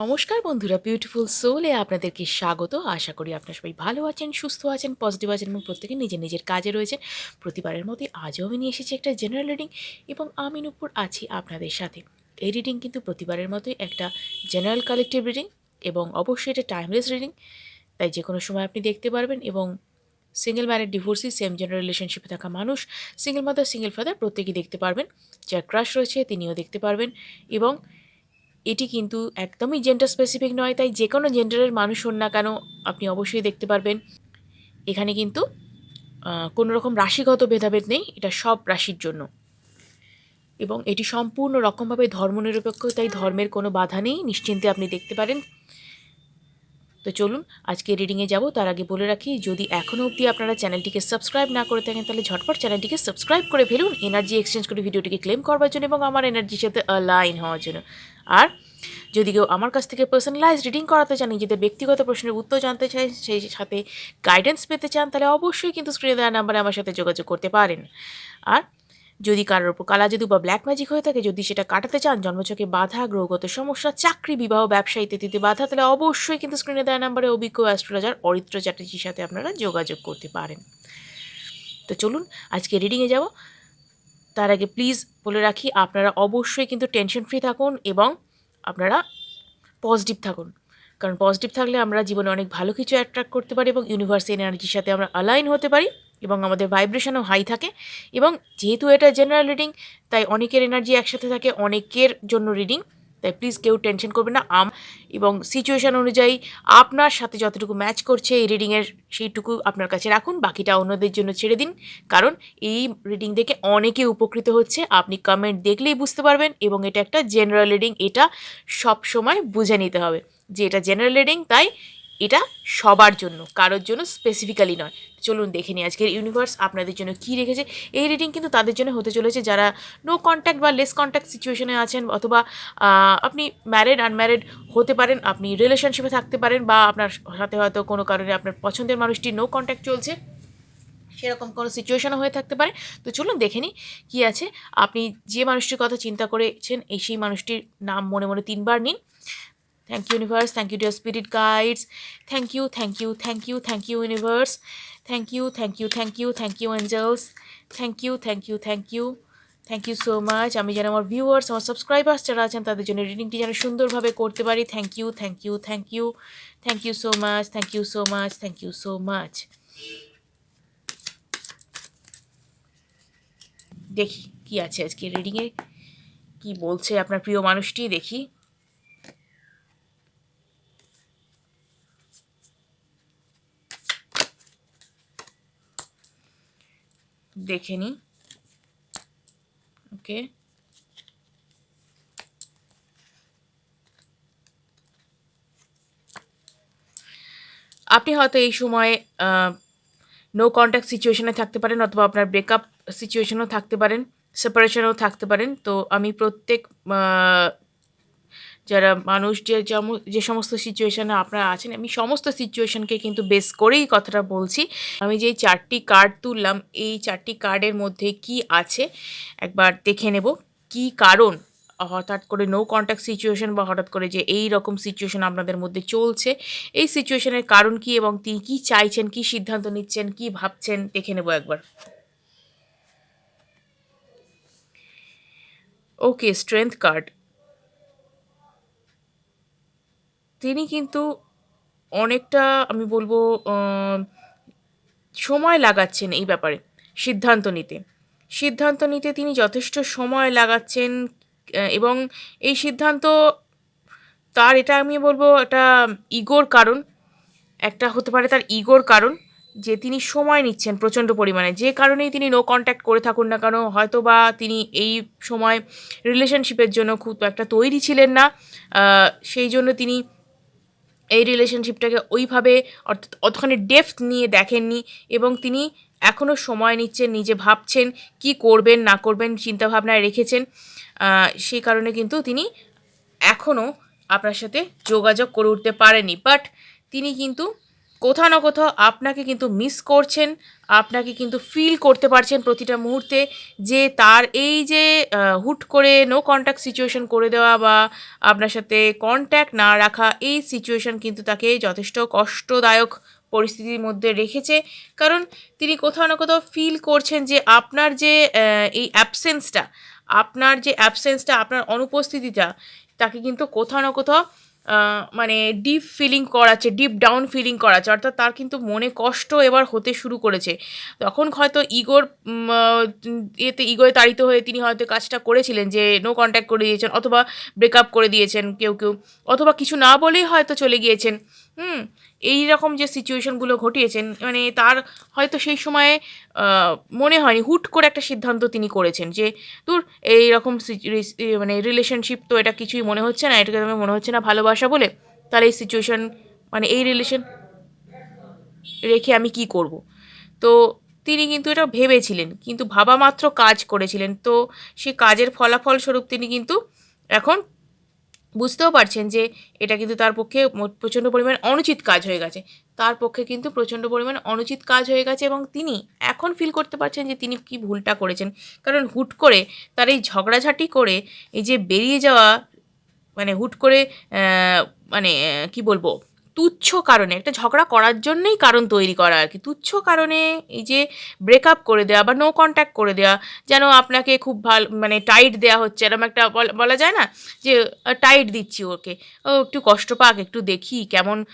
নমস্কার বন্ধুরা বিউটিফুল সোলে আপনাদেরকে স্বাগত। আশা করি আপনারা সবাই ভালো আছেন, সুস্থ আছেন পজিটিভ আছেন এবং প্রত্যেকে নিজের নিজের কাজে রয়েছেন। প্রতিবারের মতোই আজও আমি নিয়ে এসেছি একটা জেনারেল রিডিং এবং আমি নুপুর আছি আপনাদের সাথে। এই রিডিং কিন্তু প্রতিবারের মতোই একটা জেনারেল কালেকটিভ রিডিং এবং অবশ্যই এটা টাইমলেস রিডিং তাই যে কোনো সময় আপনি দেখতে পারবেন এবং single married divorcee same gender রিলেশনশিপে থাকা মানুষ সিঙ্গেল মাদার সিঙ্গেল ফাদার প্রত্যেকেই দেখতে পারবেন। যার ক্রাশ রয়েছে তিনিও দেখতে পারবেন এবং এটি কিন্তু একদমই জেন্ডার স্পেসিফিক নয়, তাই যে কোনো জেন্ডারের মানুষ হন না কেন আপনি অবশ্যই দেখতে পারবেন। এখানে কিন্তু কোনো রকম রাশিগত ভেদাভেদ নেই, এটা সব রাশির জন্য। এবং এটি সম্পূর্ণ রকমভাবে ধর্মনিরপেক্ষ, তাই ধর্মের কোনো বাধা নেই, নিশ্চিন্তে আপনি দেখতে পারেন। তো চলুন, আজকে রিডিংয়ে যাব। তার আগে বলে রাখি, যদি এখনও অবধি আপনারা চ্যানেলটিকে সাবস্ক্রাইব না করে থাকেন, তাহলে ঝটপট চ্যানেলটিকে সাবস্ক্রাইব করে ফেলুন। এনার্জি এক্সচেঞ্জ করে ভিডিওটিকে ক্লেম করবার জন্য এবং আমার এনার্জির সাথে অ্যালাইন হওয়ার জন্য। আর যদি কেউ আমার কাছ থেকে পার্সোনালাইজ রিডিং করাতে চান, নিজেদের ব্যক্তিগত প্রশ্নের উত্তর জানতে চাই সেই সাথে গাইডেন্স পেতে চান, তাহলে অবশ্যই কিন্তু স্ক্রিনে দেওয়া নাম্বারে আমার সাথে যোগাযোগ করতে পারেন। আর যদি কারোর উপর কালা জাদু বা ব্ল্যাক ম্যাজিক হয়ে থাকে, যদি সেটা কাটাতে চান, জন্মচকে বাধা, গ্রহগত সমস্যা, চাকরি বিবাহ ব্যবসা ইত্যাদিতে বাধা, তাহলে অবশ্যই কিন্তু স্ক্রিনে দেওয়া নাম্বারে অভিজ্ঞ অ্যাস্ট্রোলজার অরিত্র চ্যাটার্জির সাথে আপনারা যোগাযোগ করতে পারেন। তো চলুন, আজকে রিডিংয়ে যাব। তার আগে প্লিজ বলে রাখি, আপনারা অবশ্যই কিন্তু টেনশন ফ্রি থাকুন এবং আপনারা পজিটিভ থাকুন। কারণ পজিটিভ থাকলে আমরা জীবনে অনেক ভালো কিছু অ্যাট্রাক্ট করতে পারি এবং ইউনিভার্স এনার্জির সাথে আমরা অ্যালাইন হতে পারি। এবং আমাদের ভাইব্রেশনও হাই থাকে। এবং যেহেতু এটা জেনারেল রিডিং তাই অনেকের এনার্জি একসাথে থাকে, অনেকের জন্য রিডিং তাই প্লিজ কেউ টেনশন করবে না। আম এবং সিচুয়েশান অনুযায়ী আপনার সাথে যতটুকু ম্যাচ করছে এই রিডিংয়ের সেইটুকু আপনার কাছে রাখুন, বাকিটা অন্যদের জন্য ছেড়ে দিন। কারণ এই রিডিং দেখে অনেকে উপকৃত হচ্ছে, আপনি কমেন্ট দেখলেই বুঝতে পারবেন এবং এটা একটা জেনারেল রিডিং এটা সব সময় বুঝে নিতে হবে। যে এটা জেনারেল রিডিং তাই এটা সবার জন্য, কারোর জন্য স্পেসিফিক্যালি নয়। চলুন দেখে নিই আজকের ইউনিভার্স আপনাদের জন্য কী রেখেছে। এই রিডিং কিন্তু তাদের জন্য হতে চলেছে, যারা নো কন্ট্যাক্ট বা লেস কন্ট্যাক্ট সিচুয়েশনে আছেন, অথবা আপনি ম্যারেড আনম্যারেড হতে পারেন, আপনি রিলেশনশিপে থাকতে পারেন, বা আপনার সাথে হয়তো কোনো কারণে আপনার পছন্দের মানুষটি নো কন্ট্যাক্ট চলছে, সেরকম কোনো সিচুয়েশনও হয়ে থাকতে পারে। তো চলুন দেখে নিই কী আছে। আপনি যে মানুষটির কথা চিন্তা করেছেন, এই সেই মানুষটির নাম মনে মনে তিনবার নিন। Thank you universe thank you dear spirit guides thank you thank you thank you thank you universe thank you thank you thank you thank you angels thank you thank you thank you thank you so much আমি যেন আমার viewers আমার subscribers যারা আছেন তাদের জন্য রিডিংটি যেন সুন্দরভাবে করতে পারি thank you thank you thank you thank you so much thank you so much thank you so much দেখি কি আছে আজকে রিডিংয়ে কি বলছে আপনার প্রিয় মানুষটি দেখি দেখে নিই। ওকে। আপনি হয়তো এই সময় নো কন্ট্যাক্ট সিচুয়েশনে থাকতে পারেন অথবা আপনার ব্রেকআপ সিচুয়েশনেও থাকতে পারেন সেপারেশনেও থাকতে পারেন। তো আমি প্রত্যেক যারা মানুষ যে যে সমস্ত সিচুয়েশনে আপনারা আছেন, আমি সমস্ত সিচুয়েশনকে কিন্তু বেস করেই কথাটা বলছি। আমি যেই চারটি কার্ড তুললাম, এই চারটি কার্ডের মধ্যে কি আছে একবার দেখে নেব। কি কারণ হঠাৎ করে নো কন্ট্যাক্ট সিচুয়েশন বা হঠাৎ করে যে এই রকম সিচুয়েশন আপনাদের মধ্যে চলছে, এই সিচুয়েশনের কারণ কি এবং তিনি কি চাইছেন, কি সিদ্ধান্ত নিচ্ছেন, কি ভাবছেন, দেখে নেব একবার। ওকে স্ট্রেংথ কার্ড তিনি কিন্তু অনেকটা, আমি বলব সময় লাগাচ্ছেন এই ব্যাপারে, সিদ্ধান্ত নিতে। সিদ্ধান্ত নিতে তিনি যথেষ্ট সময় লাগাচ্ছেন এবং এই সিদ্ধান্ত তার, এটা আমি বলব, একটা ইগোর কারণ। একটা হতে পারে তার ইগোর কারণ যে তিনি সময় নিচ্ছেন প্রচণ্ড পরিমাণে। যে কারণেই তিনি নো কন্ট্যাক্ট করে থাকুন না কেন হয়তো বা তিনি এই সময় রিলেশনশিপের জন্য খুব একটা তৈরি ছিলেন না সেই জন্য তিনি এই রিলেশনশিপটাকে ওইভাবে অর্থাৎ অতখানি ডেপথ নিয়ে দেখেননি এবং তিনি এখনও সময় নিচ্ছেন, নিজে ভাবছেন কি করবেন, না করবেন চিন্তাভাবনায় রেখেছেন। সেই কারণে কিন্তু তিনি এখনও আপনার সাথে যোগাযোগ করে উঠতে পারেনি বাট তিনি কিন্তু কোথাও না কোথাও আপনাকে কিন্তু মিস করছেন, আপনাকে কিন্তু ফিল করতে পারছেন প্রতিটা মুহূর্তে যে তার এই যে হুট করে নো কন্ট্যাক্ট সিচুয়েশন করে দেওয়া বা আপনার সাথে কন্ট্যাক্ট না রাখা, এই সিচুয়েশন কিন্তু তাকে যথেষ্ট কষ্টদায়ক পরিস্থিতির মধ্যে রেখেছে। কারণ তিনি কোথাও না কোথাও ফিল করছেন যে আপনার যে এই অ্যাবসেন্সটা আপনার যে অ্যাবসেন্সটা আপনার অনুপস্থিতিটা, তাকে কিন্তু কোথাও না কোথাও মানে ডিপ ফিলিং করাচ্ছে ডিপ ডাউন ফিলিং করাচ্ছে, অর্থাৎ তার কিন্তু মনে কষ্ট এবার হতে শুরু করেছে। তখন হয়তো ইগোর এতে ইগোয় তাড়িত হয়ে তিনি হয়তো কাজটা করেছিলেন যে নো কন্ট্যাক্ট করে দিয়েছেন অথবা ব্রেকআপ করে দিয়েছেন কেউ কেউ, অথবা কিছু না বলেই হয়তো চলে গিয়েছেন। হুম এই রকম যে সিচুয়েশনগুলো ঘটিয়েছেন মানে তার হয়তো সেই সময়ে মনে হয়নি, হুট করে একটা সিদ্ধান্ত তিনি করেছেন যে, দূর, এইরকম মানে রিলেশনশিপ তো এটা কিছুই মনে হচ্ছে না, এটাকে আমার মনে হচ্ছে না ভালোবাসা বলে, তাহলে এই সিচুয়েশন মানে এই রিলেশন রেখে আমি কি করব? তো তিনি কিন্তু এটা ভেবেছিলেন, কিন্তু ভাবা মাত্র কাজ করেছিলেন। তো সে কাজের ফলাফল স্বরূপ তিনি কিন্তু এখন বুঝতেও পারছেন যে এটা কিন্তু তার পক্ষে প্রচণ্ড পরিমাণ অনুচিত কাজ হয়ে গেছে। তার পক্ষে কিন্তু প্রচণ্ড পরিমাণ অনুচিত কাজ হয়ে গেছে এবং তিনি এখন ফিল করতে পারছেন যে তিনি কি ভুলটা করেছেন। কারণ হুট করে তার এই ঝগড়াঝাটি করে এই যে বেরিয়ে যাওয়া মানে হুট করে মানে কি বলব তুচ্ছ কারণে, একটা ঝগড়া করার জন্যই কারণ তৈরি করা আর কি। তুচ্ছ কারণে এই যে ব্রেকআপ করে দেওয়া বা নো কন্ট্যাক্ট করে দেওয়া যেন আপনাকে খুব ভালো মানে টাইট দেওয়া হচ্ছে এরকম একটা বল- যায় না? যে টাইট দিচ্ছি ওকে। ও একটু কষ্ট পাক, একটু দেখি কেমন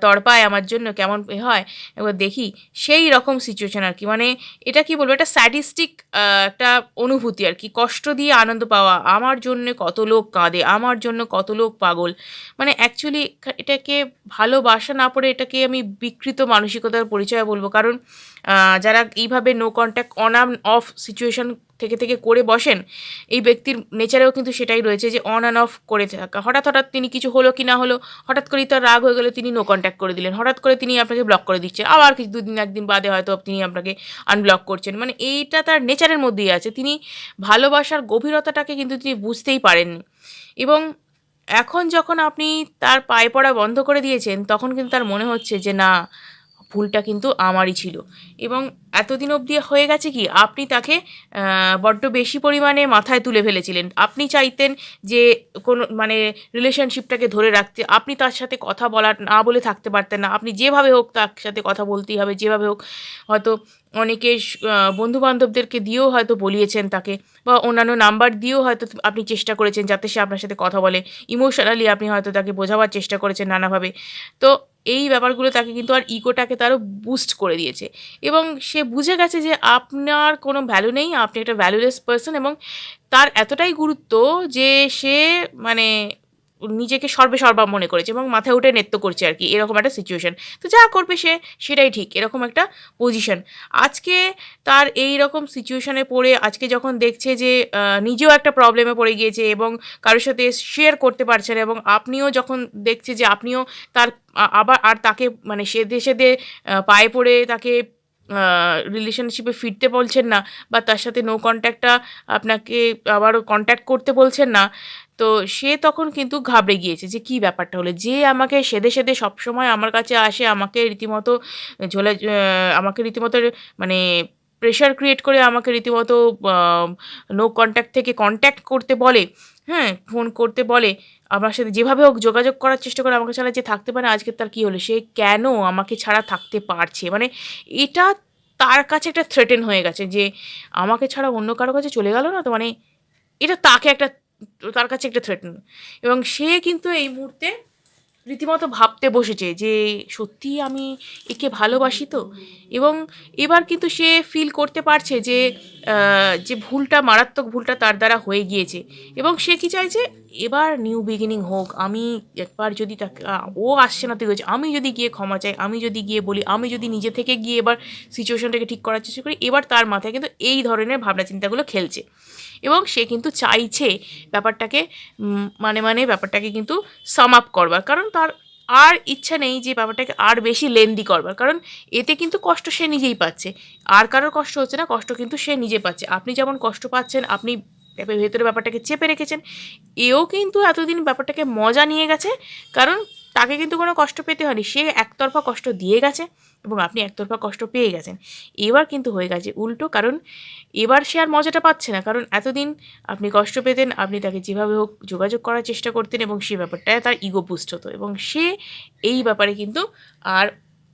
তড়পায় আমার জন্য কেমন এ হয়, এবার দেখি। সেই রকম সিচুয়েশান আর কি। মানে এটা কি বলব? এটা স্যাডিস্টিক একটা অনুভূতি আর কি। কষ্ট দিয়ে আনন্দ পাওয়া, আমার জন্য কত লোক কাঁদে, আমার জন্য কত লোক পাগল। মানে অ্যাকচুয়ালি এটাকে ভালোবাসা না পড়ে এটাকে আমি বিকৃত মানসিকতার পরিচয় বলব। কারণ যারা এইভাবে no contact on and off situation থেকে থেকে করে বসেন, এই ব্যক্তির নেচারেও কিন্তু সেটাই রয়েছে যে অন অ্যান্ড অফ করে থাকা। হঠাৎ হঠাৎ তিনি কিছু হলো কি না হলো, হঠাৎ করেই তার রাগ হয়ে গেলে, তিনি নো কন্ট্যাক্ট করে দিলেন। হঠাৎ করে তিনি আপনাকে ব্লক করে দিচ্ছেন আবার কিছু দুদিন একদিন বাদে হয়তো তিনি আপনাকে আনব্লক করছেন। মানে এইটা তার নেচারের মধ্যেই আছে। তিনি ভালোবাসার গভীরতাটাকে কিন্তু তিনি বুঝতেই পারেননি। এবং এখন যখন আপনি তার পায়ে পড়া বন্ধ করে দিয়েছেন, তখন কিন্তু তার মনে হচ্ছে যে, না, ভুলটা কিন্তু আমারই ছিল। এবং এতদিন অবধি হয়ে গেছে কি? আপনি তাকে বড্ড বেশি পরিমাণে মাথায় তুলে ফেলেছিলেন। আপনি চাইতেন যে কোনো মানে রিলেশনশিপটাকে ধরে রাখতে। আপনি তার সাথে কথা বলার, না বলে থাকতে পারতেন না। আপনি যেভাবে হোক তার সাথে কথা বলতেই হবে, যেভাবে হোক। হয়তো অনেকে বন্ধু বান্ধবদেরকে দিয়েও হয়তো বলিয়েছেন তাকে, বা অন্যান্য নাম্বার দিয়েও হয়তো আপনি চেষ্টা করেছেন যাতে সে আপনার সাথে কথা বলে। ইমোশনালি আপনি হয়তো তাকে বোঝাবার চেষ্টা করেছেন নানাভাবে। তো এই ব্যাপারগুলো তাকে কিন্তু আর ইগোটাকে তারও বুস্ট করে দিয়েছে। এবং সে বুঝে গেছে যে আপনার কোনো ভ্যালু নেই, আপনি একটা ভ্যালুলেস পার্সন এবং তার এতটাই গুরুত্ব যে সে মানে নিজেকে সর্বে সর্বা মনে করেছে এবং মাথায় উঠে নৃত্য করছে আর কি, এরকম একটা সিচুয়েশন তো যা করবে সে, সেটাই ঠিক, এরকম একটা পজিশন আজকে তার এই রকম সিচুয়েশনে পড়ে, আজকে যখন দেখছে যে নিজেও একটা প্রবলেমে পড়ে গিয়েছে এবং কারোর সাথে শেয়ার করতে পারছে না এবং আপনিও যখন দেখছে যে, আপনিও তার আবার আর তাকে মানে সেদে সেদে পায়ে পড়ে তাকে রিলেশনশিপে ফিরতে বলছেন না বা তার সাথে নো কন্ট্যাক্টটা আপনাকে আবারও কন্ট্যাক্ট করতে বলছেন না, তো সে তখন কিন্তু ঘাবড়ে গিয়েছে যে কি ব্যাপারটা হলো? যে আমাকে সেদে সেদে সবসময় আমার কাছে আসে, আমাকে রীতিমতো ঝোলা আমাকে রীতিমতো মানে প্রেশার ক্রিয়েট করে আমাকে রীতিমতো নো কন্ট্যাক্ট থেকে কন্ট্যাক্ট করতে বলে হ্যাঁ ফোন করতে বলে, আমার সাথে যেভাবে হোক যোগাযোগ করার চেষ্টা করে আমাকে ছাড়া যে থাকতে পারে, আজকে তার কী হলো? সে কেন আমাকে ছাড়া থাকতে পারছে? মানে এটা তার কাছে একটা থ্রেটেন হয়ে গেছে যে আমাকে ছাড়া অন্য কারও কাছে চলে গেল না, তো মানে এটা তাকে একটা, তার কাছে একটা থ্রেটেন এবং সে কিন্তু এই মুহূর্তে রীতিমতো ভাবতে বসেছে যে সত্যি আমি একে ভালোবাসি তো? এবং এবার কিন্তু সে ফিল করতে পারছে যে যে ভুলটা, মারাত্মক ভুলটা তার দ্বারা হয়ে গিয়েছে। এবং সে কি চাইছে এবার নিউ বিগিনিং হোক, আমি একবার যদি তাকে ও আসছে না, তুই আমি যদি গিয়ে ক্ষমা চাই, আমি যদি গিয়ে বলি, আমি যদি নিজে থেকে গিয়ে এবার সিচুয়েশনটাকে ঠিক করার চেষ্টা করি, এবার তার মাথায় কিন্তু এই ধরনের ভাবনা চিন্তাগুলো খেলছে। এবং সে কিন্তু চাইছে ব্যাপারটাকে মানে মানে ব্যাপারটাকে কিন্তু সাম আপ করবার। কারণ তার আর ইচ্ছা নেই যে ব্যাপারটাকে আর বেশি লেন্দি করবার। কারণ এতে কিন্তু কষ্ট সে নিজেই পাচ্ছে। আর কারোর কষ্ট হচ্ছে না, কষ্ট কিন্তু সে নিজে পাচ্ছে। আপনি যেমন কষ্ট পাচ্ছেন, আপনি ভেতরে ব্যাপারটাকে চেপে রেখেছেন, এও কিন্তু এতদিন ব্যাপারটাকে মজা নিয়ে গেছে। কারণ তাকে কিন্তু কোনো কষ্ট পেতে হয়নি। সে একতরফা কষ্ট দিয়ে গেছে। এবং আপনি একতরফা কষ্ট পেয়ে গেছেন। এবার কিন্তু হয়ে গেছে উল্টো, কারণ এবার সে আর মজাটা পাচ্ছে না। কারণ এতদিন আপনি কষ্ট পেতেন, আপনি তাকে যেভাবে হোক যোগাযোগ করার চেষ্টা করতেন এবং সে ব্যাপারটায় তার ইগো বুস্ট হতো এবং সে এই ব্যাপারে কিন্তু আর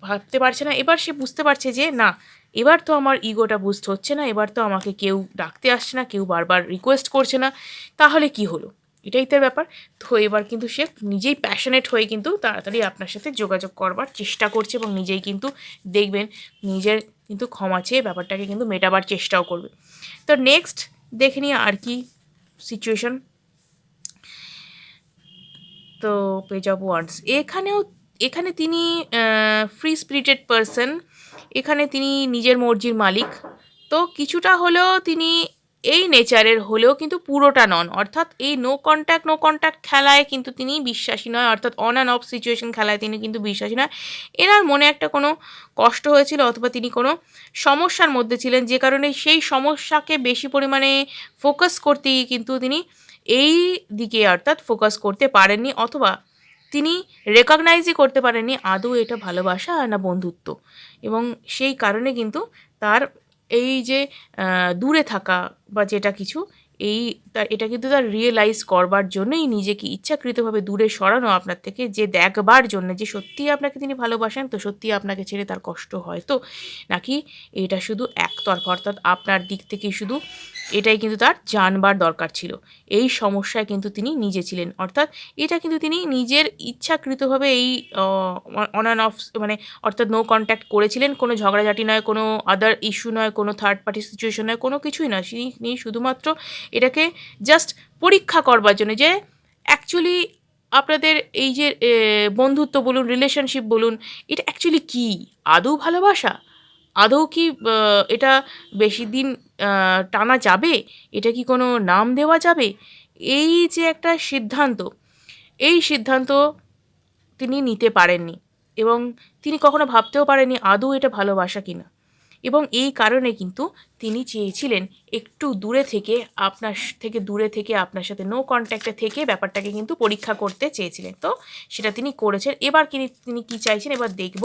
ভাবতে পারছে না। এবার সে বুঝতে পারছে যে, না, এবার তো আমার ইগোটা বুঝতে হচ্ছে না, এবার তো আমাকে কেউ ডাকতে আসছে না, কেউ বারবার রিকোয়েস্ট করছে না। তাহলে কি হলো? এটাই তার ব্যাপার। তো এবার কিন্তু সে নিজেই প্যাশনেট হয়ে কিন্তু তাড়াতাড়ি আপনার সাথে যোগাযোগ করবার চেষ্টা করছে এবং নিজেই কিন্তু দেখবেন নিজের কিন্তু ক্ষমা চেয়ে ব্যাপারটাকে কিন্তু মেটাবার চেষ্টাও করবে। তো নেক্সট দেখে নিই আর কি সিচুয়েশন তো পেজ অফ ওয়ার্ডস এখানেও, এখানে তিনি ফ্রি স্পিরিটেড পারসন এখানে তিনি নিজের মর্জির মালিক। তো কিছুটা হলেও তিনি এই নেচারের হলেও কিন্তু পুরোটা নন অর্থাৎ এই নো কন্ট্যাক্ট নো কন্ট্যাক্ট খেলায় কিন্তু তিনি বিশ্বাসী নয়, অর্থাৎ অন অ্যান্ড অফ সিচুয়েশন খেলায় তিনি কিন্তু বিশ্বাসী নয়। এনার মনে একটা কোনো কষ্ট হয়েছিল অথবা তিনি কোনো সমস্যার মধ্যে ছিলেন, যে কারণে সেই সমস্যাকে বেশি পরিমাণে ফোকাস করতেই কিন্তু তিনি এই দিকে অর্থাৎ ফোকাস করতে পারেননি অথবা তিনি রেকগনাইজই করতে পারেননি আদৌ এটা ভালোবাসা না বন্ধুত্ব। এবং সেই কারণে কিন্তু তার এই যে দূরে থাকা বা যেটা কিছু, এই তার এটা কিন্তু তার রিয়েলাইজ করবার জন্যই নিজেকে ইচ্ছাকৃতভাবে দূরে সরানো আপনার থেকে, যে দেখবার জন্য, যে সত্যিই আপনাকে তিনি ভালোবাসেন, তো সত্যি আপনাকে ছেড়ে তার কষ্ট হয়। তো নাকি এটা শুধু একতরফা, অর্থাৎ আপনার দিক থেকে শুধু এটাই কিন্তু তার জানবার দরকার ছিল। এই সমস্যায় কিন্তু তিনি নিজে ছিলেন। অর্থাৎ এটা কিন্তু তিনি নিজের ইচ্ছাকৃতভাবে এই অন অ্যান্ড অফ মানে অর্থাৎ নো কন্ট্যাক্ট করেছিলেন। কোনো ঝগড়াঝাটি নয়, কোনো আদার ইস্যু নয়, কোনো থার্ড পার্টি সিচুয়েশন নয়, কোনো কিছুই নয়। তিনি শুধুমাত্র এটাকে জাস্ট পরীক্ষা করবার জন্য যে অ্যাকচুয়ালি আপনাদের এই যে বন্ধুত্ব বলুন রিলেশনশিপ বলুন, এটা অ্যাকচুয়ালি কী? আদৌ ভালোবাসা? আদৌ কি এটা বেশি দিন টানা যাবে? এটা কি কোনো নাম দেওয়া যাবে? এই যে একটা সিদ্ধান্ত, এই সিদ্ধান্ত তিনি নিতে পারেননি এবং তিনি কখনো ভাবতেও পারেননি আদৌ এটা ভালোবাসা কিনা। এবং এই কারণে কিন্তু তিনি চেয়েছিলেন একটু দূরে থেকে আপনার থেকে দূরে থেকে আপনার সাথে নো কন্ট্যাক্টে থেকে ব্যাপারটাকে কিন্তু পরীক্ষা করতে চেয়েছিলেন। তো সেটা তিনি করেছেন। এবার তিনি তিনি কী চাইছেন? এবার দেখব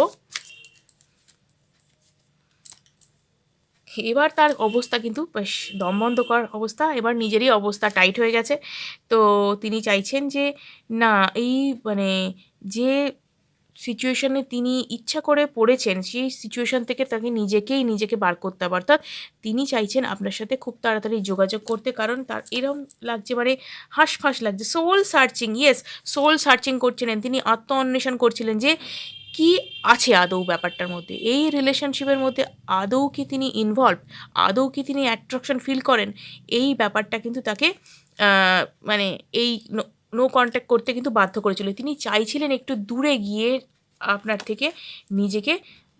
এবার তার অবস্থা কিন্তু বেশ দমবন্ধকর অবস্থা। এবার নিজেরই অবস্থা টাইট হয়ে গেছে। তো তিনি চাইছেন যে, না, এই মানে যে সিচুয়েশনে তিনি ইচ্ছা করে পড়েছেন, সেই সিচুয়েশন থেকে তাকে নিজেকেই নিজেকে বার করতে হবে। অর্থাৎ তিনি চাইছেন আপনার সাথে খুব তাড়াতাড়ি যোগাযোগ করতে, কারণ তার এরম লাগছে মানে হাঁসফাঁস লাগছে soul searching yes soul searching করছিলেন। তিনি আত্ম অন্বেষণ করছিলেন যে কি আছে আদৌ ব্যাপারটার মধ্যে? এই রিলেশনশিপের মধ্যে আদৌ কি তিনি ইনভলভ আদৌ কি তিনি অ্যাট্রাকশন ফিল করেন? এই ব্যাপারটা কিন্তু তাকে মানে এই নো কন্ট্যাক্ট করতে কিন্তু বাধ্য করেছিল। তিনি চাইছিলেন একটু দূরে গিয়ে আপনার থেকে নিজেকে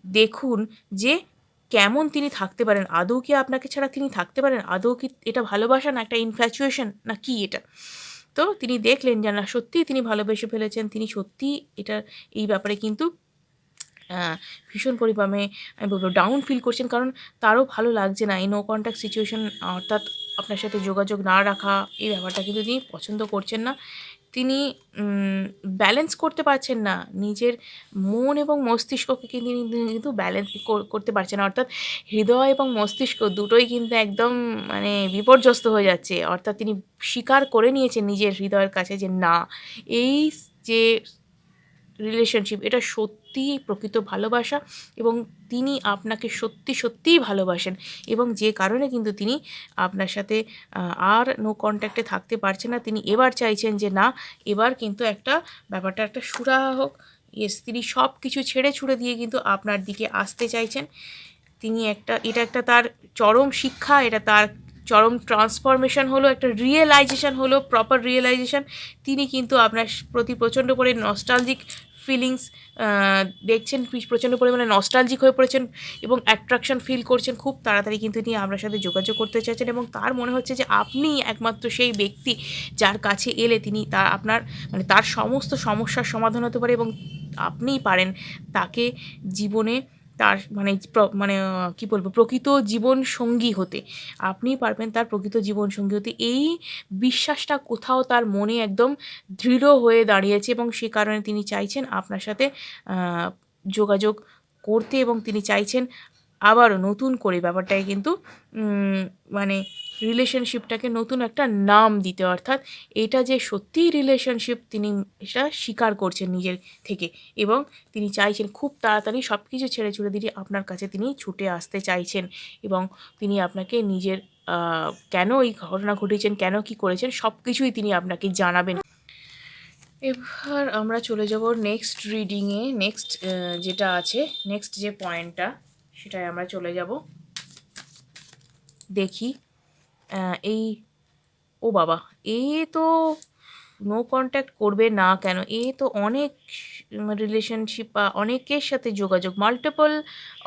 দেখুন যে কেমন তিনি থাকতে পারেন। আদৌ কি আপনাকে ছাড়া তিনি থাকতে পারেন? আদৌ কি এটা ভালোবাসা না একটা ইনফ্যাচুয়েশন না কি এটা? তো তিনি দেখলেন যে না, সত্যিই তিনি ভালোবেসে ফেলেছেন। তিনি সত্যিই এটা, এই ব্যাপারে কিন্তু ভীষণ পরিমাণে আমি বলব ডাউন ফিল করছেন। কারণ তারও ভালো লাগছে না। এই নো কন্ট্যাক্ট সিচুয়েশন অর্থাৎ আপনার সাথে যোগাযোগ না রাখা, এই ব্যাপারটা কিন্তু তিনি পছন্দ করছেন না। তিনি ব্যালেন্স করতে পারছেন না। নিজের মন এবং মস্তিষ্ককে কিন্তু কিন্তু ব্যালেন্স করতে পারছেন না। অর্থাৎ হৃদয় এবং মস্তিষ্ক দুটোই কিন্তু একদম মানে বিপর্যস্ত হয়ে যাচ্ছে। অর্থাৎ তিনি স্বীকার করে নিয়েছেন নিজের হৃদয়ের কাছে যে না, এই যে রিলেশনশিপ এটা সত্যিই প্রকৃত ভালোবাসা এবং তিনি আপনাকে সত্যি সত্যিই ভালোবাসেন এবং যে কারণে কিন্তু তিনি আপনার সাথে আর নো কন্ট্যাক্টে থাকতে পারছে না। তিনি এবার চাইছেন যে না, এবার কিন্তু একটা ব্যাপারটা একটা সুরাহা হোক। ইয়েস তিনি সব কিছু ছেড়ে ছুড়ে দিয়ে কিন্তু আপনার দিকে আসতে চাইছেন। তিনি একটা, এটা একটা তার চরম শিক্ষা, এটা তার চরম ট্রান্সফরমেশন হলো, একটা রিয়েলাইজেশন হলো প্রপার রিয়েলাইজেশন তিনি কিন্তু আপনার প্রতি প্রচণ্ড করে নস্টালজিক ফিলিংস দেখছেন প্রচণ্ড পরিমাণে নস্টালজিক হয়ে পড়েছেন এবং অ্যাট্রাকশন ফিল করছেন খুব তাড়াতাড়ি কিন্তু তিনি আপনার সাথে যোগাযোগ করতে চাইছেন এবং তার মনে হচ্ছে যে আপনি একমাত্র সেই ব্যক্তি যার কাছে এলে তিনি তা আপনার মানে তার সমস্ত সমস্যার সমাধান হতে পারে এবং আপনিই পারেন তাকে জীবনে তার মানে মানে কি বলব, প্রকৃত জীবন সঙ্গী হতে। আপনি পারবেন তার প্রকৃত জীবন সঙ্গী হতে। এই বিশ্বাসটা কোথাও তার মনে একদম দৃঢ় হয়ে দাঁড়িয়েছে এবং সে কারণে তিনি চাইছেন আপনার সাথে যোগাযোগ করতে এবং তিনি চাইছেন আবারও নতুন করে ব্যাপারটাকে কিন্তু মানে রিলেশনশিপটাকে নতুন একটা নাম দিতে, অর্থাৎ এটা যে সত্যিই রিলেশনশিপ তিনি এটা স্বীকার করছেন নিজের থেকে এবং তিনি চাইছেন খুব তাড়াতাড়ি সব কিছু ছেড়ে ছুড়ে দিয়ে আপনার কাছে তিনি ছুটে আসতে চাইছেন এবং তিনি আপনাকে নিজের কেন এই ঘটনা ঘটিয়েছেন কেন কি করেছেন সব কিছুই তিনি আপনাকে জানাবেন। এবার আমরা চলে যাব নেক্সট রিডিংয়ে নেক্সট যেটা আছে নেক্সট যে পয়েন্টটা সেটাই আমরা চলে যাব। দেখি এই, ও বাবা, এ তো নো কন্ট্যাক্ট করবে না কেন? এ তো অনেক রিলেশনশিপ বা অনেকের সাথে যোগাযোগ মাল্টিপল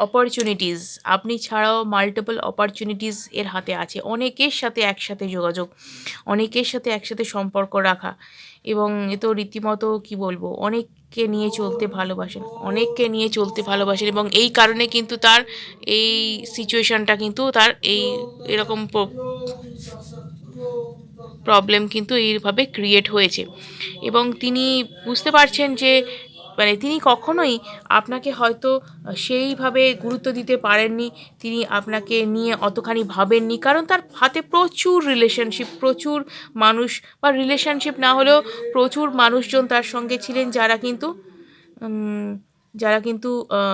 অপরচুনিটিস আপনি ছাড়াও মাল্টিপল অপরচুনিটিস এর হাতে আছে। অনেকের সাথে একসাথে যোগাযোগ, অনেকের সাথে একসাথে সম্পর্ক রাখা এবং এ তো রীতিমতো কি বলব অনেককে নিয়ে চলতে ভালোবাসেন, অনেককে নিয়ে চলতে ভালোবাসেন এবং এই কারণে কিন্তু তার এই সিচুয়েশনটা কিন্তু তার এই এরকম প্রবলেম কিন্তু এইভাবে ক্রিয়েট হয়েছে। এবং তিনি বুঝতে পারছেন যে মানে তিনি কখনোই আপনাকে হয়তো সেইভাবে গুরুত্ব দিতে পারেননি, তিনি আপনাকে নিয়ে অতখানি ভাবেননি। কারণ তার হাতে প্রচুর রিলেশনশিপ প্রচুর মানুষ, বা রিলেশনশিপ না হলেও প্রচুর মানুষজন তার সঙ্গে ছিলেন যারা কিন্তু যারা কিন্তু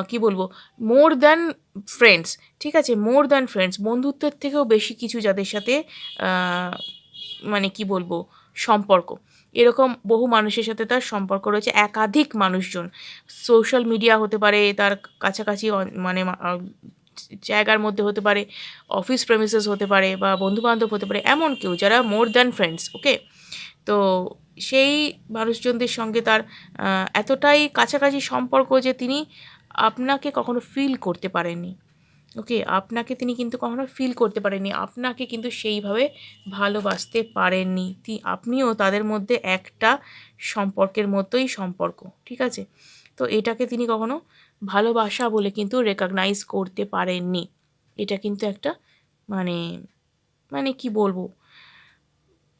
কি বলব মোর দ্যান ফ্রেন্ডস ঠিক আছে? মোর দ্যান ফ্রেন্ডস বন্ধুত্বের থেকেও বেশি কিছু যাদের সাথে মানে কি বলব, সম্পর্ক। এরকম বহু মানুষের সাথে তার সম্পর্ক রয়েছে, একাধিক মানুষজন। সোশ্যাল মিডিয়া হতে পারে, তার কাছাকাছি মানে জায়গার মধ্যে হতে পারে অফিস প্রেমিসেস হতে পারে বা বন্ধুবান্ধব হতে পারে, এমন কেউ যারা মোর দ্যান ফ্রেন্ডস ওকে তো সেই মানুষজনদের সঙ্গে তার এতটাই কাছাকাছি সম্পর্ক যে তিনি আপনাকে কখনো ফিল করতে পারেননি। ওকে, আপনাকে তিনি কিন্তু কখনো ফিল করতে পারেননি। আপনাকে কিন্তু সেইভাবে ভালোবাসতে পারেননি। আপনিও তাদের মধ্যে একটা সম্পর্কের মতোই সম্পর্ক, ঠিক আছে? তো এটাকে তিনি কখনো ভালোবাসা বলে কিন্তু রেকগনাইজ করতে পারেননি। এটা কিন্তু একটা মানে মানে কি বলব?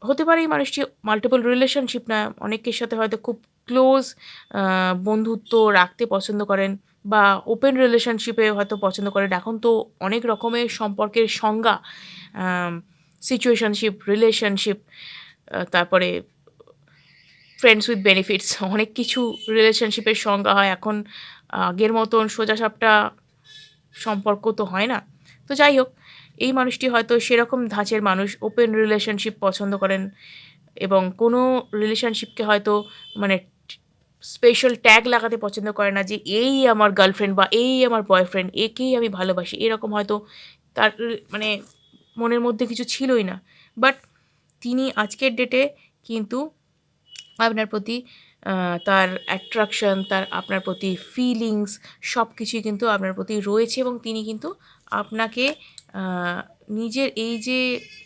হতে পারে এই মানুষটি মাল্টিপল রিলেশনশিপ না, অনেকের সাথে হয়তো খুব ক্লোজ বন্ধুত্ব রাখতে পছন্দ করেন। বা ওপেন রিলেশনশিপে হয়তো পছন্দ করেন এখন তো অনেক রকমের সম্পর্কের সংজ্ঞা সিচুয়েশনশিপ রিলেশনশিপ তারপরে ফ্রেন্ডস উইথ বেনিফিটস অনেক কিছু রিলেশনশিপের সংজ্ঞা হয়। এখন আগের মতন সোজাসাপটা সম্পর্ক তো হয় না। তো যাই হোক, এই মানুষটি হয়তো সেরকম ধাঁচের মানুষ ওপেন রিলেশনশিপ পছন্দ করেন এবং কোনো রিলেশনশিপকে হয়তো মানে স্পেশাল ট্যাগ লাগাতে পছন্দ করে না যে, এই আমার গার্লফ্রেন্ড বা এই আমার বয়ফ্রেন্ড একেই আমি ভালোবাসি। এরকম হয়তো তার মানে মনের মধ্যে কিছু ছিলই না। বাট তিনি আজকের ডেটে কিন্তু আপনার প্রতি তার অ্যাট্রাকশন তার আপনার প্রতি ফিলিংস সব কিছুই কিন্তু আপনার প্রতি রয়েছে এবং তিনি কিন্তু আপনাকে নিজের এই যে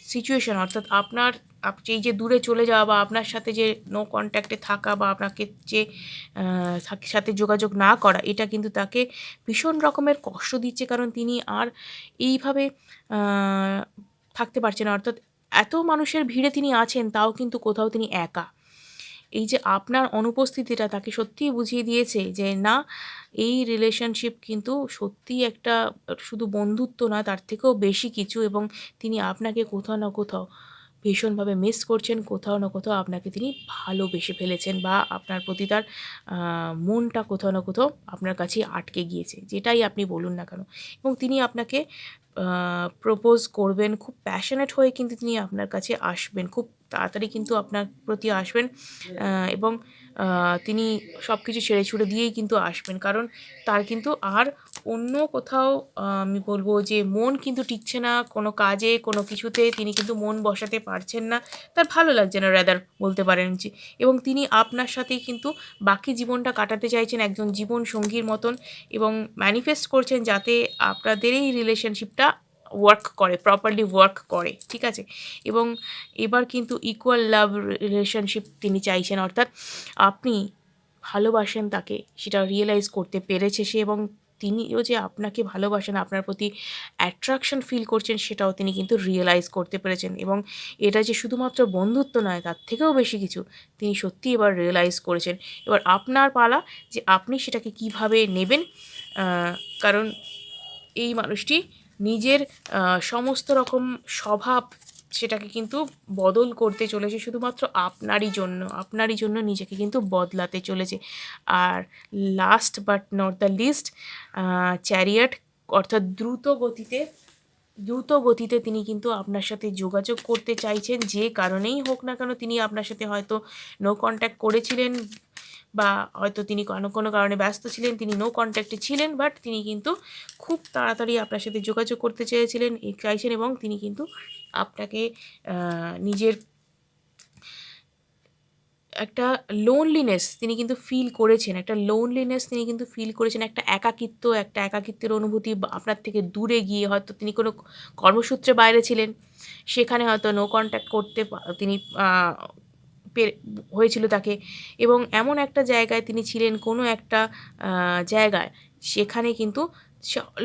সিচুয়েশন অর্থাৎ আপনার আপ- এই যে, দূরে চলে যাওয়া বা আপনার সাথে যে নো কন্ট্যাক্টে থাকা বা আপনাকে যে সাথে যোগাযোগ না করা, এটা কিন্তু তাকে ভীষণ রকমের কষ্ট দিচ্ছে। কারণ তিনি আর এইভাবে থাকতে পারছেন অর্থাৎ এত মানুষের ভিড়ে তিনি আছেন, তাও কিন্তু কোথাও তিনি একা। এই যে, আপনার অনুপস্থিতিটা তাকে সত্যিই বুঝিয়ে দিয়েছে যে, না, এই রিলেশনশিপ কিন্তু সত্যিই একটা, শুধু বন্ধুত্ব না, তার থেকেও বেশি কিছু এবং তিনি আপনাকে কোথাও না কোথাও ভীষণভাবে মিস করছেন, কোথাও না কোথাও আপনাকে তিনি ভালোবেসে ফেলেছেন বা আপনার প্রতি তার মনটা কোথাও না কোথাও আপনার কাছে আটকে গিয়েছে, যেটাই আপনি বলুন না কেন। এবং তিনি আপনাকে প্রপোজ করবেন, খুব প্যাশনেট হয়ে কিন্তু তিনি আপনার কাছে আসবেন, খুব তাড়াতাড়ি কিন্তু আপনার প্রতি আসবেন এবং তিনি সব কিছু ছেড়ে ছুড়ে দিয়েই কিন্তু আসবেন। কারণ তার কিন্তু আর অন্য কোথাও আমি বলব যে মন কিন্তু টিকছে না, কোনো কাজে, কোনো কিছুতে তিনি কিন্তু মন বসাতে পারছেন না। তার ভালো লাগছে না রেদার বলতে পারেন যে। এবং তিনি আপনার সাথেই কিন্তু বাকি জীবনটা কাটাতে চাইছেন, একজন জীবন সঙ্গীর মতন এবং ম্যানিফেস্ট করছেন যাতে আপনাদের এই রিলেশনশিপটা ওয়ার্ক করে প্রপারলি ওয়ার্ক করে, ঠিক আছে? এবং এবার কিন্তু ইকুয়াল লাভ রিলেশনশিপ তিনি চাইছেন, অর্থাৎ আপনি ভালোবাসেন তাকে, সেটা রিয়েলাইজ করতে পেরেছে সে এবং তিনিও যে আপনাকে ভালোবাসেন, আপনার প্রতি অ্যাট্রাকশন ফিল করছেন, সেটাও তিনি কিন্তু রিয়েলাইজ করতে পেরেছেন এবং এটা যে শুধুমাত্র বন্ধুত্ব নয়, তার থেকেও বেশি কিছু তিনি সত্যি এবার রিয়েলাইজ করেছেন। এবার আপনার পালা যে আপনি সেটাকে কীভাবে নেবেন কারণ এই মানুষটি নিজের সমস্ত রকম স্বভাব সেটাকে কিন্তু বদল করতে চলেছে, শুধুমাত্র আপনারই জন্য আপনারই জন্য নিজেকে কিন্তু বদলাতে চলেছে। আর last but not the least chariot অর্থাৎ দ্রুত গতিতে দ্রুত গতিতে তিনি কিন্তু আপনার সাথে যোগাযোগ করতে চাইছেন, যে কারণেই হোক না কেন তিনি আপনার সাথে হয়তো নো কন্ট্যাক্ট করেছিলেন বা হয়তো তিনি কোনো কোনো কারণে ব্যস্ত ছিলেন, তিনি নো কন্ট্যাক্টে ছিলেন বাট তিনি কিন্তু খুব তাড়াতাড়ি আপনার সাথে যোগাযোগ করতে চেয়েছিলেন চাইছেন এবং তিনি কিন্তু আপনাকে নিজের একটা লোনলিনেস তিনি কিন্তু ফিল করেছেন, একটা লোনলিনেস তিনি কিন্তু ফিল করেছেন, একটা একাকিত্ব, একটা একাকিত্বের অনুভূতি আপনার থেকে দূরে গিয়ে হয়তো তিনি কোনো কর্মসূত্রে বাইরে ছিলেন, সেখানে হয়তো নো কন্ট্যাক্ট করতে তিনি হয়েছিল তাকে। এবং এমন একটা জায়গায় তিনি ছিলেন, কোনো একটা জায়গায়। সেখানে কিন্তু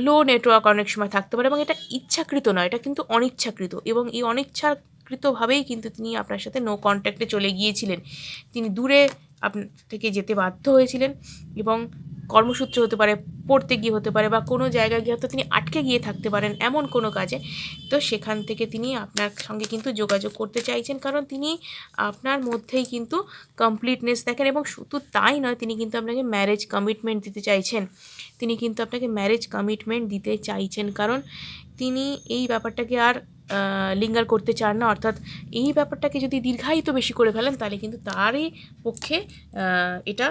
লো নেটওয়ার্ক অনেক সময় থাকতে পারে এবং এটা ইচ্ছাকৃত নয়, এটা কিন্তু অনিচ্ছাকৃত। এবং এই অনিচ্ছাকৃতভাবেই কিন্তু তিনি আপনার সাথে নো কন্ট্যাক্টে চলে গিয়েছিলেন। তিনি দূরে আপনার থেকে যেতে বাধ্য হয়েছিলেন। এবং কর্মসূত্রে হতে পারে, পড়তে গিয়ে হতে পারে বা কোনো জায়গায় গিয়ে হয়তো তিনি আটকে গিয়ে থাকতে পারেন এমন কোনো কাজে, তো সেখান থেকে তিনি আপনার সঙ্গে কিন্তু যোগাযোগ করতে চাইছেন। কারণ তিনি আপনার মধ্যেই কিন্তু কমপ্লিটনেস দেখেন এবং শুধু তাই নয়, তিনি কিন্তু আপনাকে ম্যারেজ কমিটমেন্ট দিতে চাইছেন। তিনি কিন্তু আপনাকে ম্যারেজ কমিটমেন্ট দিতে চাইছেন। কারণ তিনি এই ব্যাপারটাকে আর লিঙ্গার করতে চান না। অর্থাৎ এই ব্যাপারটাকে যদি দীর্ঘায়িত বেশি করে ফেলেন, তাহলে কিন্তু তারই পক্ষে এটা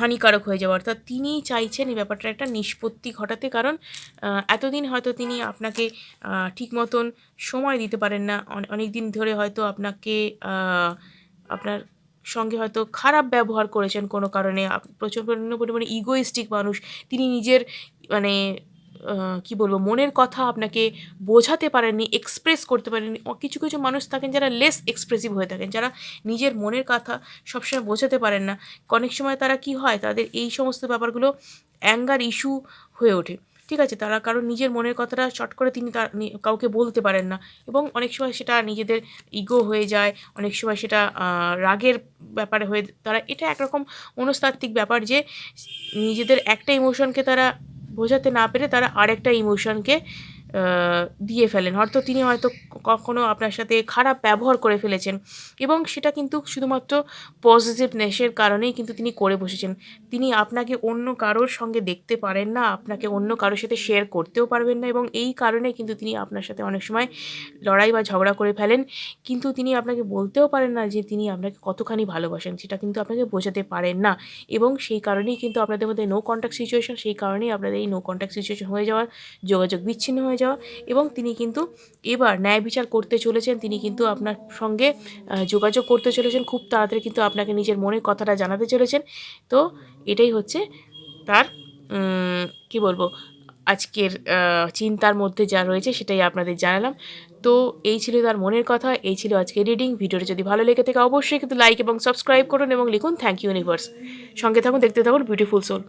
হানিকারক হয়ে যাবে অর্থাৎ তিনি চাইছেন এই ব্যাপারটা একটা নিষ্পত্তি ঘটাতে। কারণ এতদিন হয়তো তিনি আপনাকে ঠিক মতন সময় দিতে পারেন না। অনেক দিন ধরে হয়তো আপনাকে আপনার সঙ্গে হয়তো খারাপ ব্যবহার করেছেন কোনো কারণে। প্রচণ্ড পরিমাণে ইগোইস্টিক মানুষ। তিনি নিজের মানে কি বলব, মনের কথা আপনাকে বোঝাতে পারেননি এক্সপ্রেস করতে পারেননি। কিছু কিছু মানুষ থাকেন যারা লেস এক্সপ্রেসিভ হয়ে থাকেন, যারা নিজের মনের কথা সবসময় বোঝাতে পারেন না। অনেক সময় তারা কি হয়, তাদের এই সমস্ত ব্যাপারগুলো অ্যাঙ্গার ইস্যু হয়ে ওঠে। ঠিক আছে, তারা কারণ নিজের মনের কথাটা চট করে তিনি তার কাউকে বলতে পারেন না। এবং অনেক সময় সেটা নিজেদের ইগো হয়ে যায়, অনেক সময় সেটা রাগের ব্যাপারে হয়ে, তারা, এটা একরকম মনস্তাত্ত্বিক ব্যাপার যে, নিজেদের একটা ইমোশনকে তারা বোঝাতে না পেরে তারা আরেকটা ইমোশনকে দিয়ে ফেলেন। হয়তো তিনি হয়তো কখনো আপনার সাথে খারাপ ব্যবহার করে ফেলেছেন এবং সেটা কিন্তু শুধুমাত্র পজিটিভনেসের কারণেই কিন্তু তিনি করে বসেছেন। তিনি আপনাকে অন্য কারোর সঙ্গে দেখতে পারেন না, আপনাকে অন্য কারোর সাথে শেয়ার করতেও পারবেন না এবং এই কারণে কিন্তু তিনি আপনার সাথে অনেক সময় লড়াই বা ঝগড়া করে ফেলেন। কিন্তু তিনি আপনাকে বলতেও পারেন না যে তিনি আপনাকে কতখানি ভালোবাসেন, সেটা কিন্তু আপনাকে বোঝাতে পারেন না এবং সেই কারণেই কিন্তু আপনাদের মধ্যে নো কন্ট্যাক্ট সিচুয়েশন সেই কারণেই আপনাদের এই নো কন্ট্যাক্ট সিচুয়েশন হয়ে যাওয়া যোগাযোগ বিচ্ছিন্ন হয়ে যাওয়া এবং তিনি কিন্তু এবার ন্যায় বিচার করতে চলেছেন। তিনি কিন্তু আপনার সঙ্গে যোগাযোগ করতে চলেছেন। খুব তাড়াতাড়ি কিন্তু আপনাকে নিজের মনের কথাটা জানাতে চলেছেন। তো এটাই হচ্ছে তার কি বলব, আজকের চিন্তার মধ্যে যা রয়েছে সেটাই আপনাদের জানালাম। তো এই ছিল তার মনের কথা, এই ছিল আজকে রিডিং। ভিডিওটা যদি ভালো লেগে থাকে অবশ্যই কিন্তু লাইক এবং সাবস্ক্রাইব করুন এবং লিখুন থ্যাংক ইউ ইউনিভার্স। সঙ্গে থাকুন, দেখতে থাকুন বিউটিফুল সোল।